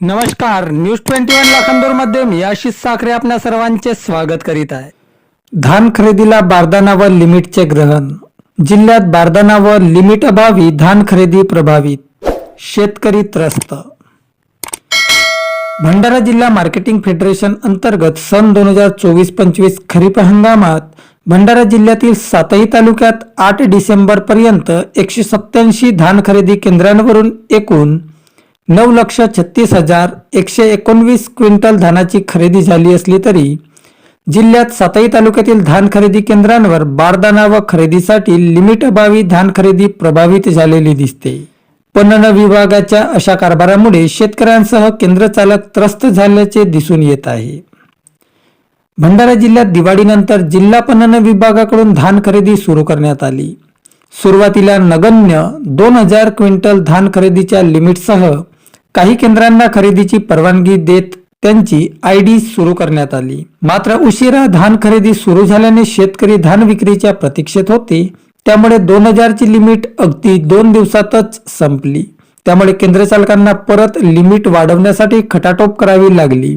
नमस्कार news twenty one लाखांदूरमध्ये मी आशिष साखरे आपल्या सर्वांचे स्वागत करीत आहे. धान खरेदीला बारदाना व लिमिटचे ग्रहण. जिल्ह्यात बारदाना व लिमिट अभावी धान खरेदी प्रभावित. शेतकरी त्रस्त. भंडारा जिल्हा मार्केटिंग फेडरेशन अंतर्गत सन दोन हजार चोवीस पंचवीस खरीप हंगामात भंडारा जिल्ह्यातील सातही तालुक्यात आठ डिसेंबर पर्यंत एकशे सत्याऐंशी धान खरेदी केंद्रांवरून एकूण नऊ लक्ष छत्तीस हजार एकशे एकोणवीस क्विंटल धानाची खरेदी झाली असली तरी जिल्ह्यात सातही तालुक्यातील धान खरेदी केंद्रांवर बारदाना व खरेदीसाठी लिमिट अभावी धान खरेदी प्रभावित झालेली दिसते. पणन विभागाच्या अशा कारभारामुळे शेतकऱ्यांसह केंद्र चालक त्रस्त झाल्याचे दिसून येत आहे. भंडारा जिल्ह्यात दिवाळीनंतर जिल्हा पणन विभागाकडून धान खरेदी सुरू करण्यात आली. सुरुवातीला नगण्य दोन हजार क्विंटल धान खरेदीच्या लिमिटसह काही केंद्रांना खरेदीची परवानगी देत त्यांची आय डी सुरू करण्यात आली. मात्र उशिरा धान खरेदी सुरू झाल्याने शेतकरी धान विक्रीच्या प्रतीक्षेत होते. त्यामुळे दोन हजारची लिमिट अगदी दोन दिवसातच संपली. त्यामुळे केंद्र चालकांना परत लिमिट वाढवण्यासाठी खटाटोप करावी लागली.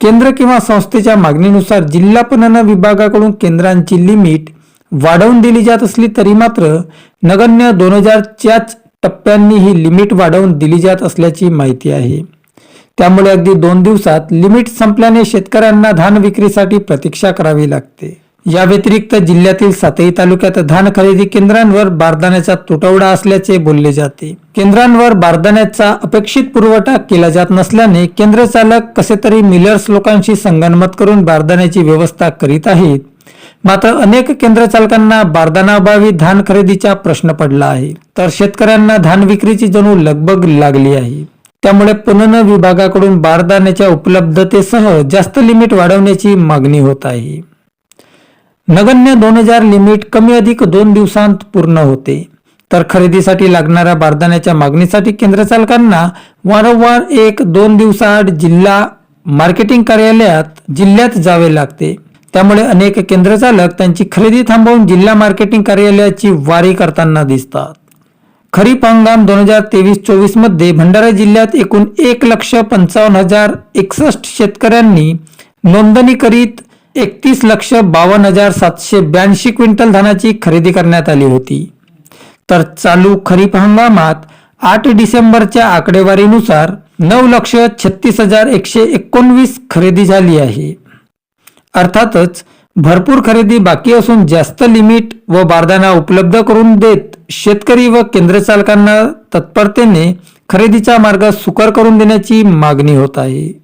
केंद्र किंवा संस्थेच्या मागणीनुसार जिल्हा पणन विभागाकडून केंद्रांची लिमिट वाढवून दिली जात असली तरी मात्र नगण्य दोन हजारच्याच टप्प्यांनी ही लिमिट वाढवून दिली जात असल्याची माहिती आहे. त्यामुळे अगदी दोन दिवसात लिमिट संपल्याने शेतकऱ्यांना धान विक्रीसाठी प्रतीक्षा करावी लागते. या व्यतिरिक्त जिल्ह्यातील सातही तालुक्यात धान खरेदी केंद्रांवर बारदाण्याचा तुटवडा असल्याचे बोलले जाते. केंद्रांवर बारदाण्याचा अपेक्षित पुरवठा केला जात नसल्याने केंद्र चालक कसे तरी मिलर्स लोकांशी संगनमत करून बारदाण्याची व्यवस्था करीत आहेत. मात्र अनेक केंद्र चालकांना बारदानाअभावी धान खरेदीचा प्रश्न पडला आहे. तर शेतकऱ्यांना धान विक्रीची जणू लगबग लागली आहे. त्यामुळे पणन विभागाकडून बारदाण्याच्या उपलब्धतेसह जास्त लिमिट वाढवण्याची मागणी होत आहे. नगण्य दोन हजार लिमिट कमी अधिक दोन दिवसांत पूर्ण होते. तर खरेदीसाठी लागणाऱ्या बारदाण्याच्या मागणीसाठी केंद्र चालकांना वारंवार एक दोन दिवसाआड जिल्हा मार्केटिंग कार्यालयात जिल्ह्यात जावे लागते. त्यामुळे अनेक केंद्र चालक त्यांची खरेदी थांबवून जिल्हा मार्केटिंग कार्यालयाची वारी करताना दिसतात. खरीप हंगाम दोन हजार तेवीस चोवीसमध्ये भंडारा जिल्ह्यात एकूण एक लक्ष पंचावन्न हजार एकसष्ट शेतकऱ्यांनी नोंदणी करीत एकतीस लक्ष बावन्न हजार सातशे ब्याऐंशी क्विंटल धानाची खरेदी करण्यात आली होती. तर चालू खरीप हंगामात आठ डिसेंबरच्या आकडेवारीनुसार नऊ लक्ष छत्तीस हजार एकशे एकोणवीस खरेदी झाली आहे. अर्थातच भरपूर खरेदी बाकी असून जास्त लिमिट व बारदाना उपलब्ध करून देत शेतकरी व केंद्र चालकांना तत्परतेने खरेदीचा मार्ग सुकर करून देण्याची मागणी होत आहे.